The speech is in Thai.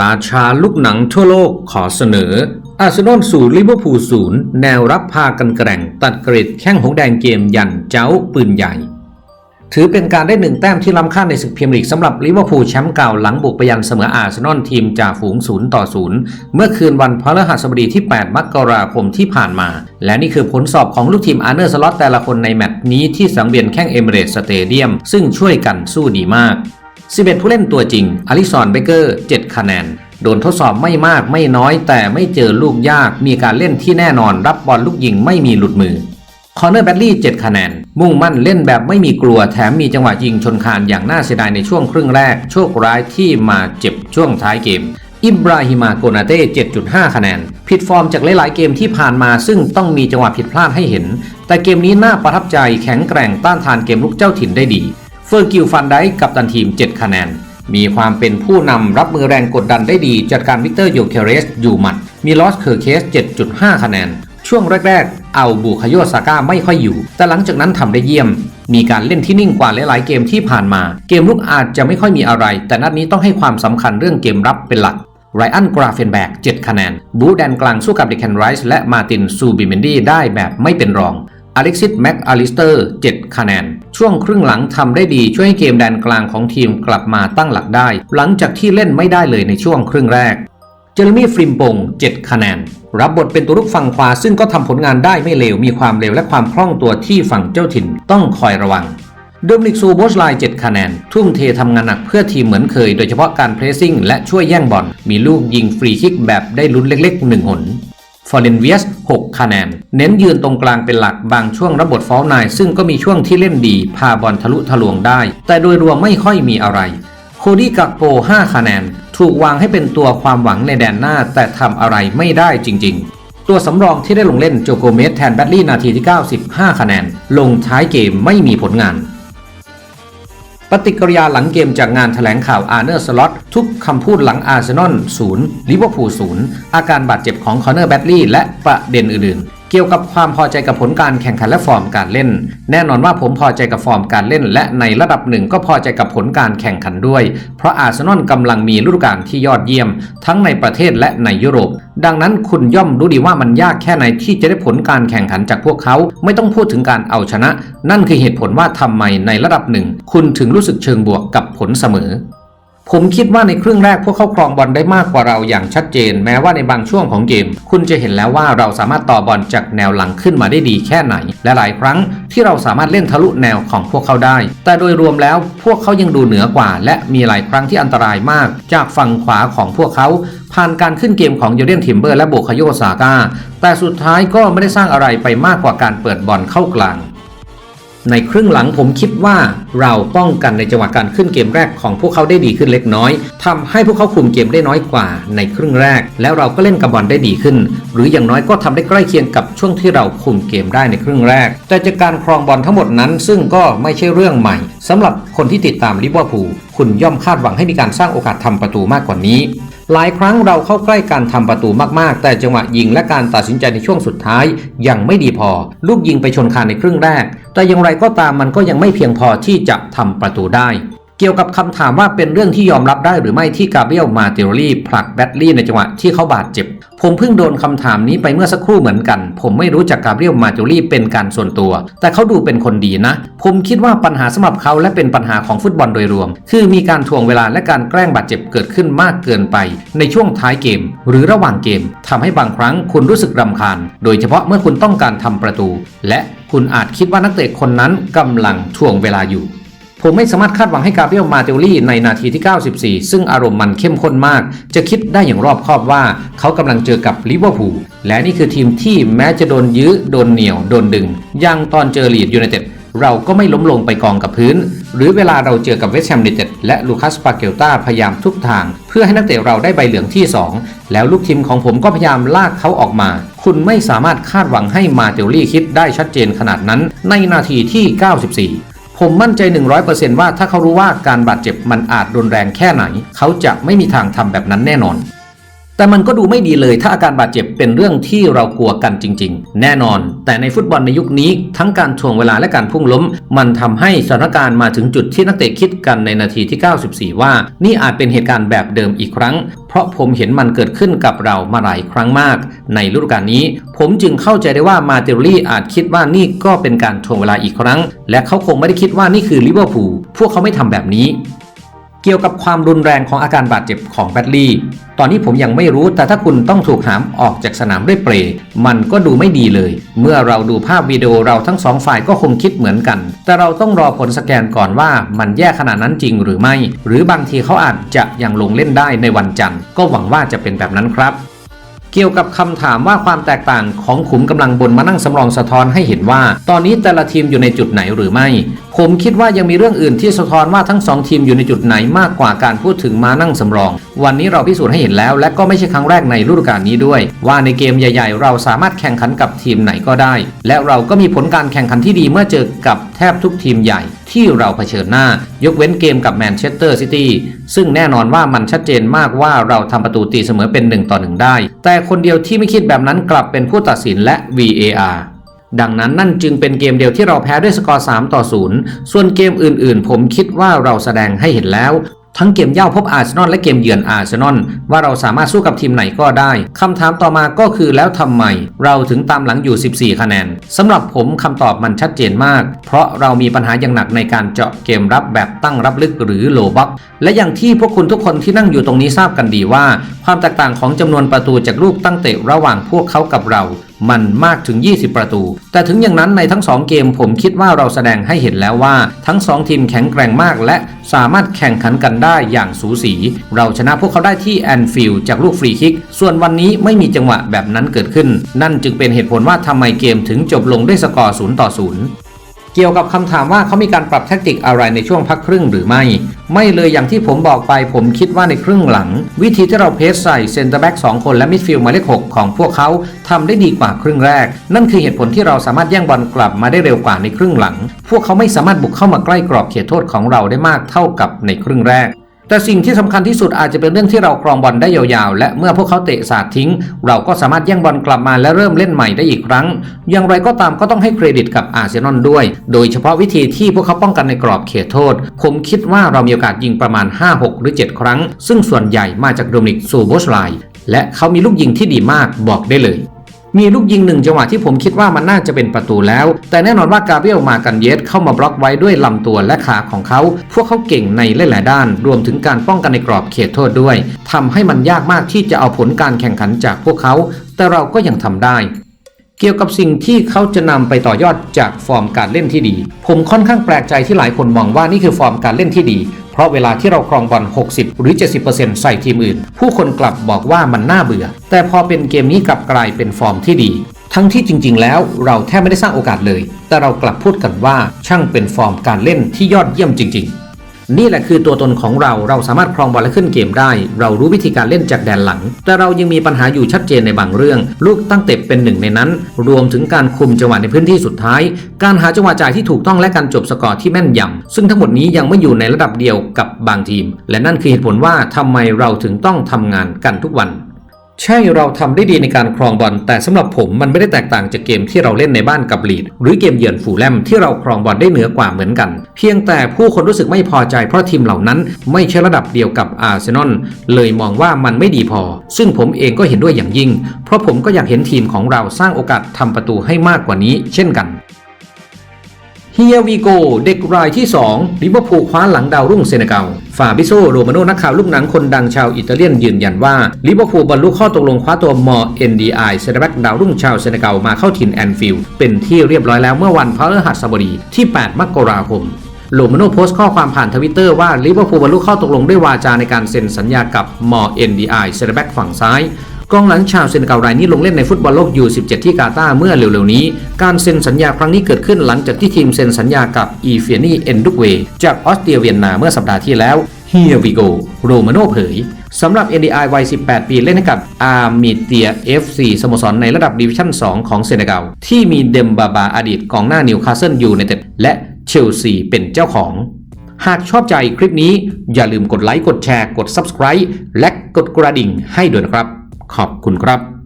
ราชาลูกหนังทั่วโลกขอเสนอ อาร์เซนอลสู่ลิเวอร์พูลศูนย์แนวรับพากันแกร่ง ตัดกริดแข้งหงแดงเกมยันเจ้าปืนใหญ่ ถือเป็นการได้หนึ่งแต้มที่ล้ำค่าในศึกพรีเมียร์ลีกสำหรับลิเวอร์พูลแชมป์เก่าหลังบุกไปยันเสมออาร์เซนอลทีมจ่าฝูงศูนย์ต่อศูนย์เมื่อคืนวันพฤหัสบดีที่ 8 มกราคมที่ผ่านมา และนี่คือผลสอบของลูกทีมอาร์เนอร์สล็อตแต่ละคนในแมตช์นี้ที่สังเวียนแข้งเอมิเรตสเตเดียมซึ่งช่วยกันสู้ดีมาก 11 ผู้เล่นตัวจริงอลิซอนเบเกอร์ 7 คะแนน โดนทดสอบไม่มากไม่น้อย แต่ไม่เจอลูกยาก มีการเล่นที่แน่นอนรับบอลลูกยิงไม่มีหลุดมือ คอเนอร์แบดลี่ 7 คะแนน มุ่งมั่นเล่นแบบไม่มีกลัวแถมมีจังหวะยิงชนคานอย่างน่าเสียดายในช่วงครึ่งแรก โชคร้ายที่มาเจ็บช่วงท้ายเกมอิบราฮิมาโกนาเต้ 7.5 คะแนน ผิดฟอร์มจากหลาย ๆ เกมที่ผ่านมาซึ่งต้องมีจังหวะผิดพลาดให้เห็น แต่เกมนี้น่าประทับใจแข็งแกร่งต้านทานเกมลุกเจ้าถิ่นได้ดี เฟอร์กิลฟันไดกับตันทีม 7 คะแนน มีความเป็นผู้นำรับมือแรงกดดันได้ดี จัดการวิกเตอร์โยเคเรสอยู่หมัด มีลอสเคอร์เคส 7.5 คะแนน ช่วงแรก ๆ เอาบูคาโยซาก้าไม่ค่อยอยู่ แต่หลังจากนั้นทำได้เยี่ยม มีการเล่นที่นิ่งกว่าหลายๆเกมที่ผ่านมา เกมลุกอาจจะไม่ค่อยมีอะไร แต่นัดนี้ต้องให้ความสำคัญเรื่องเกมรับเป็นหลักไรอันกราเฟนแบก 7 คะแนน บูแดนกลางสู้กับเดคแนไรส์และมาตินซูบิเมนดี้ได้แบบไม่เป็นรองอเล็กซิสแม็กอลิสเตอร์ 7 คะแนน ช่วงครึ่งหลังทำได้ดีช่วยให้เกมแดนกลางของทีมกลับมาตั้งหลักได้ หลังจากที่เล่นไม่ได้เลยในช่วงครึ่งแรก เจอร์มี่ฟริมปง 7 คะแนน รับบทเป็นตัวรุกฝั่งขวาซึ่งก็ทำผลงานได้ไม่เลวมีความเร็วและความคล่องตัวที่ฝั่งเจ้าถิ่นต้องคอยระวังโดมินิกซูโบชไลน์7คะแนน ทุ่มเททำงานหนักเพื่อทีมเหมือนเคย โดยเฉพาะการเพรสซิ่งและช่วยแย่งบอล มีลูกยิงฟรีคิกแบบได้ลุ้นเล็กๆ 1 หน ฟอร์เรนเวียส 6 คะแนน เน้นยืนตรงกลางเป็นหลักบางช่วงระบบฟอลนายซึ่งก็มีช่วงที่เล่นดี พาบอลทะลุทะลวงได้ แต่โดยรวมไม่ค่อยมีอะไรโคดี้กักโป 5 คะแนน ถูกวางให้เป็นตัวความหวังในแดนหน้าแต่ทำอะไรไม่ได้จริง ๆ ตัวสำรองที่ได้ลงเล่นโจโกเมสแทนแบดลี่นาทีที่ 95 คะแนน ลงท้ายเกมไม่มีผลงาน ฏิกิริยาหลังเกมจากงานแถลงข่าวอาร์เนอร์สล็อตทุกคำพูดหลังอาร์เซนอลศูนย์ลิเวอร์พูลศูนย์อาการบาดเจ็บของคอนเนอร์แบดลี่และประเด็นอื่นๆ เกี่ยวกับความพอใจกับผลการแข่งขันและฟอร์มการเล่น แน่นอนว่าผมพอใจกับฟอร์มการเล่น และในระดับหนึ่งก็พอใจกับผลการแข่งขันด้วย เพราะอาร์เซนอลกำลังมีฤดูกาลที่ยอดเยี่ยม ทั้งในประเทศและในยุโรป ดังนั้นคุณย่อมรู้ดีว่ามันยากแค่ไหนที่จะได้ผลการแข่งขันจากพวกเขา ไม่ต้องพูดถึงการเอาชนะ นั่นคือเหตุผลว่าทำไมในระดับหนึ่ง คุณถึงรู้สึกเชิงบวกกับผลเสมอ ผมคิดว่าในครึ่งแรกพวกเขาครองบอลได้มากกว่าเราอย่างชัดเจน แม้ว่าในบางช่วงของเกม คุณจะเห็นแล้วว่าเราสามารถต่อบอลจากแนวหลังขึ้นมาได้ดีแค่ไหน และหลายครั้งที่เราสามารถเล่นทะลุแนวของพวกเขาได้ แต่โดยรวมแล้วพวกเขายังดูเหนือกว่า และมีหลายครั้งที่อันตรายมาก จากฝั่งขวาของพวกเขา ผ่านการขึ้นเกมของเยเดนทิมเบอร์และโบคาโยซาก้าแต่สุดท้ายก็ไม่ได้สร้างอะไรไปมากกว่าการเปิดบอลเข้ากลาง ในครึ่งหลังผมคิดว่าเราป้องกันในจังหวะการขึ้นเกมแรกของพวกเขาได้ดีขึ้นเล็กน้อยทำให้พวกเขาคุมเกมได้น้อยกว่าในครึ่งแรก แล้วเราก็เล่นกับบอลได้ดีขึ้น หรืออย่างน้อยก็ทำได้ใกล้เคียงกับช่วงที่เราคุมเกมได้ในครึ่งแรก แต่จากการครองบอลทั้งหมดนั้น ซึ่งก็ไม่ใช่เรื่องใหม่สำหรับคนที่ติดตามลิเวอร์พูลคุณย่อมคาดหวังให้มีการสร้างโอกาสทำประตูมากกว่านี้ หลายครั้งเราเข้าใกล้การทำประตูมากๆ แต่จังหวะยิงและการตัดสินใจในช่วงสุดท้าย ยังไม่ดีพอ ลูกยิงไปชนคานในครึ่งแรก แต่อย่างไรก็ตามมันก็ยังไม่เพียงพอที่จะทำประตูได้ เกี่ยวกับคำถามว่าเป็นเรื่องที่ยอมรับได้หรือไม่ที่กาเบรียลมาเตโรลี่ผลักแบตลี่ในจังหวะที่เขาบาดเจ็บ ผมเพิ่งโดนคำถามนี้ไปเมื่อสักครู่เหมือนกัน ผมไม่รู้จักกาเบรียลมาเตโรลี่เป็นการส่วนตัว แต่เขาดูเป็นคนดีนะ ผมคิดว่าปัญหาสำหรับเขาและเป็นปัญหาของฟุตบอลโดยรวม คือมีการทวงเวลาและการแกล้งบาดเจ็บเกิดขึ้นมากเกินไป ในช่วงท้ายเกม หรือระหว่างเกมทำให้บางครั้งคุณรู้สึกรำคาญ โดยเฉพาะเมื่อคุณต้องการทำประตู และคุณอาจคิดว่านักเตะคนนั้นกำลังทวงเวลาอยู่ ผมไม่สามารถคาดหวังให้กาเบรียลมาเตลลี่ในนาทีที่ 94 ซึ่งอารมณ์มันเข้มข้นมาก จะคิดได้อย่างรอบคอบว่า เขากำลังเจอกับลิเวอร์พูลและนี่คือทีมที่แม้จะโดนยื้อ โดนเหนี่ยว โดนดึงย่างตอนเจอลีดยูไนเต็ดเราก็ไม่ล้มลงไปกองกับพื้น หรือเวลาเราเจอกับเวสต์แฮมยูไนเต็ดและลูคัสปาเกลตาพยายามทุกทาง เพื่อให้นักเตะเราได้ใบเหลืองที่ 2 แล้วลูกทีมของผมก็พยายามลากเขาออกมา คุณไม่สามารถคาดหวังให้มาเตลลี่คิดได้ชัดเจนขนาดนั้นในนาทีที่ 94 ผมมั่นใจ 100%ว่าถ้าเขารู้ว่าการบาดเจ็บมันอาจรุนแรงแค่ไหน เขาจะไม่มีทางทำแบบนั้นแน่นอน แต่มันก็ดูไม่ดีเลยถ้าอาการบาดเจ็บเป็นเรื่องที่เรากลัวกันจริง ๆ แน่นอน แต่ในฟุตบอลในยุคนี้ ทั้งการถ่วงเวลาและการพุ่งล้ม มันทำให้สถานการณ์มาถึงจุดที่นักเตะคิดกันในนาทีที่ 94 ว่า นี่อาจเป็นเหตุการณ์แบบเดิมอีกครั้ง เพราะผมเห็นมันเกิดขึ้นกับเรามาหลายครั้งมาก ในฤดูกาลนี้ ผมจึงเข้าใจได้ว่ามาเตลลี่อาจคิดว่านี่ก็เป็นการถ่วงเวลาอีกครั้ง และเขาคงไม่ได้คิดว่านี่คือลิเวอร์พูลพวกเขาไม่ทำแบบนี้ เกี่ยวกับความรุนแรงของอาการบาดเจ็บของแบดลี่ ตอนนี้ผมยังไม่รู้แต่ถ้าคุณต้องถูกหามออกจากสนามด้วยเปรย์มันก็ดูไม่ดีเลย เมื่อเราดูภาพวิดีโอเราทั้งสองฝ่ายก็คงคิดเหมือนกัน แต่เราต้องรอผลสแกนก่อนว่ามันแย่ขนาดนั้นจริงหรือไม่ หรือบางทีเขาอาจจะยังลงเล่นได้ในวันจันทร์ ก็หวังว่าจะเป็นแบบนั้นครับ เกี่ยวกับคำถามว่าความแตกต่างของขุมกำลังบนมานั่งสำรองสะท้อนให้เห็นว่า ตอนนี้แต่ละทีมอยู่ในจุดไหนหรือไม่ ผมคิดว่ายังมีเรื่องอื่นที่สะท้อนว่าทั้งสองทีมอยู่ในจุดไหนมากกว่าการพูดถึงมานั่งสำรอง วันนี้เราพิสูจน์ให้เห็นแล้ว และก็ไม่ใช่ครั้งแรกในฤดูกาลนี้ด้วย ว่าในเกมใหญ่ๆ เราสามารถแข่งขันกับทีมไหนก็ได้ และเราก็มีผลการแข่งขันที่ดีเมื่อเจอกับแทบทุกทีมใหญ่ ที่เราเผชิญหน้า ยกเว้นเกมกับแมนเชสเตอร์ซิตี้ ซึ่งแน่นอนว่ามันชัดเจนมากว่าเราทำประตูตีเสมอเป็น 1 ต่อ 1 ได้ แต่คนเดียวที่ไม่คิดแบบนั้นกลับเป็นผู้ตัดสินและ VAR ดังนั้นนั่นจึงเป็นเกมเดียวที่เราแพ้ด้วยสกอร์ 3 ต่อ 0 ส่วนเกมอื่นๆ ผมคิดว่าเราแสดงให้เห็นแล้ว ทั้งเกมเย่าพบอาร์เซนอลและเกมเยือนอาร์เซนอลว่าเราสามารถสู้กับทีมไหนก็ได้คำถามต่อมาก็คือแล้วทำไม เราถึงตามหลังอยู่ 14 คะแนนสำหรับผมคำตอบมันชัดเจนมาก เพราะเรามีปัญหาอย่างหนักในการเจาะเกมรับแบบตั้งรับลึกหรือโลบ็อกและอย่างที่พวกคุณทุกคนที่นั่งอยู่ตรงนี้ทราบกันดีว่า ความแตกต่างของจำนวนประตูจากลูกตั้งเตะระหว่างพวกเขากับเรา มันมากถึง 20 ประตู แต่ถึงอย่างนั้นในทั้ง 2 เกมผมคิดว่าเราแสดงให้เห็นแล้วว่าทั้ง 2 ทีมแข็งแกร่งมากและสามารถแข่งขันกันได้อย่างสูสี เราชนะพวกเขาได้ที่แอนฟิลด์จากลูกฟรีคิก ส่วนวันนี้ไม่มีจังหวะแบบนั้นเกิดขึ้น นั่นจึงเป็นเหตุผลว่าทำไมเกมถึงจบลงด้วยสกอร์0ต่อ0เกี่ยวกับคำถามว่าเขามีการปรับแทคติกอะไรในช่วงพักครึ่งหรือไม่ ไม่เลยอย่างที่ผมบอกไปผมคิดว่าในครึ่งหลัง วิธีที่เราเพสใส่เซนเตอร์แบ็ก2คนและมิดฟิลด์หมายเลข6ของพวกเขาทำได้ดีกว่าครึ่งแรก นั่นคือเหตุผลที่เราสามารถแย่งบอลกลับมาได้เร็วกว่าในครึ่งหลัง พวกเขาไม่สามารถบุกเข้ามาใกล้กรอบเขตโทษของเราได้มากเท่ากับในครึ่งแรก แต่สิ่งที่สำคัญที่สุดอาจจะเป็นเรื่องที่เราครองบอลได้ยาวๆ และเมื่อพวกเขาเตะสาดทิ้ง เราก็สามารถแย่งบอลกลับมาและเริ่มเล่นใหม่ได้อีกครั้ง อย่างไรก็ตามก็ต้องให้เครดิตกับอาร์เซนอลด้วย โดยเฉพาะวิธีที่พวกเขาป้องกันในกรอบเขตโทษ ผมคิดว่าเรามีโอกาสยิงประมาณ 5-6 หรือ 7 ครั้ง ซึ่งส่วนใหญ่มาจากโดมินิกซูโบสไลและเขามีลูกยิงที่ดีมากบอกได้เลย มีลูกยิงหนึ่งจังหวะที่ผมคิดว่ามันน่าจะเป็นประตูแล้ว แต่แน่นอนว่ากาเบรียลมากันเยสเข้ามาบล็อกไว้ด้วยลำตัวและขาของเขา พวกเขาเก่งในหลาย ๆ ด้าน รวมถึงการป้องกันในกรอบเขตโทษด้วยทำให้มันยากมากที่จะเอาผลการแข่งขันจากพวกเขา แต่เราก็ยังทำได้ เกี่ยวกับสิ่งที่เขาจะนำไปต่อยอดจากฟอร์มการเล่นที่ดี ผมค่อนข้างแปลกใจที่หลายคนมองว่านี่คือฟอร์มการเล่นที่ดี เพราะเวลาที่เราครองบอล 60 หรือ 70%ใส่ทีมอื่น ผู้คนกลับบอกว่ามันน่าเบื่อ แต่พอเป็นเกมนี้กลับกลายเป็นฟอร์มที่ดี ทั้งที่จริง ๆ แล้วเราแทบไม่ได้สร้างโอกาสเลย แต่เรากลับพูดกันว่าช่างเป็นฟอร์มการเล่นที่ยอดเยี่ยมจริง ๆ นี่แหละคือตัวตนของเราเราสามารถครองบอลและขึ้นเกมได้ เรารู้วิธีการเล่นจากแดนหลัง แต่เรายังมีปัญหาอยู่ชัดเจนในบางเรื่อง ลูกตั้งเตะเป็นหนึ่งในนั้น รวมถึงการคุมจังหวะในพื้นที่สุดท้าย การหาจังหวะจ่ายที่ถูกต้องและการจบสกอร์ที่แม่นยำซึ่งทั้งหมดนี้ยังไม่อยู่ในระดับเดียวกับบางทีม และนั่นคือเหตุผลว่าทำไมเราถึงต้องทำงานกันทุกวัน ใช่เราทำได้ดีในการครองบอล แต่สำหรับผมมันไม่ได้แตกต่างจากเกมที่เราเล่นในบ้านกับลีด หรือเกมเยือนฟูแลมที่เราครองบอลได้เหนือกว่าเหมือนกัน เพียงแต่ผู้คนรู้สึกไม่พอใจเพราะทีมเหล่านั้นไม่ใช่ระดับเดียวกับอาร์เซนอลเลยมองว่ามันไม่ดีพอ ซึ่งผมเองก็เห็นด้วยอย่างยิ่ง เพราะผมก็อยากเห็นทีมของเราสร้างโอกาสทำประตูให้มากกว่านี้ เช่นกัน Here we go เด็กรายที่2ลิเวอร์พูลคว้าหลังดาวรุ่งเซเนกัลฟาบิโซโรมาโนนักข่าวลูกหนังคนดังชาวอิตาเลียนยืนยันว่าลิเวอร์พูลบรรลุข้อตกลงคว้าตัวมอ NDI เซนแบ็กดาวรุ่งชาวเซเนกัลมาเข้าถิ่นแอนฟิลด์เป็นที่เรียบร้อยแล้วเมื่อวันพฤหัสบดีที่ 8 มกราคมโลมาโนโพสต์ข้อความผ่านทวิตเตอร์ว่าลิเวอร์พูลบรรลุข้อตกลงด้วยวาจาในการเซ็นสัญญากับมอ NDI เซนแบ็กฝั่งซ้าย กองหลังชาวเซนเการายนี้ลงเล่นในฟุตบอลโลกยู17 ที่กาตาร์เมื่อเร็วๆนี้ การเซ็นสัญญาครั้งนี้เกิดขึ้นหลังจากที่ทีมเซ็นสัญญากับอีเฟียนีเอนดุกเวจากออสเตรียเวียนนาเมื่อสัปดาห์ที่แล้ว Here we go โรมาโนเผยสำหรับ NDI วัย 18 ปีเล่นให้กับอาร์มิเตีย FC สโมสรในระดับดิวิชั่น 2 ของเซเนกัลที่มีเดมบาบาอดีตกองหน้านิวคาสเซิลยูไนเต็ดและเชลซีเป็นเจ้าของ หากชอบใจคลิปนี้อย่าลืมกดไลค์ กดแชร์ กด Subscribe และกดกระดิ่งให้ด้วยนะครับ ขอบคุณครับ